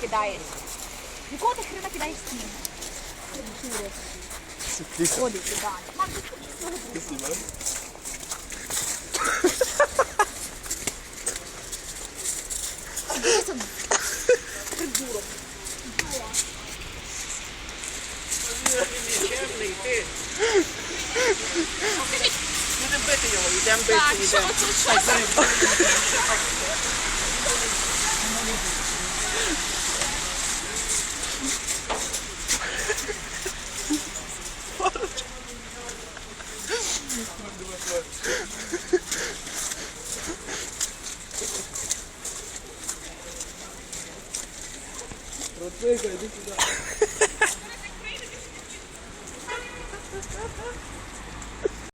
кидаєш? Нікого ти хрена кидаєш в сніг? Ходить, кидає. Макс, Дивися, придурок. Чемний, ти. Будемо бити його, йдемо бити, Так, що йдемо. Процейка, иди сюда.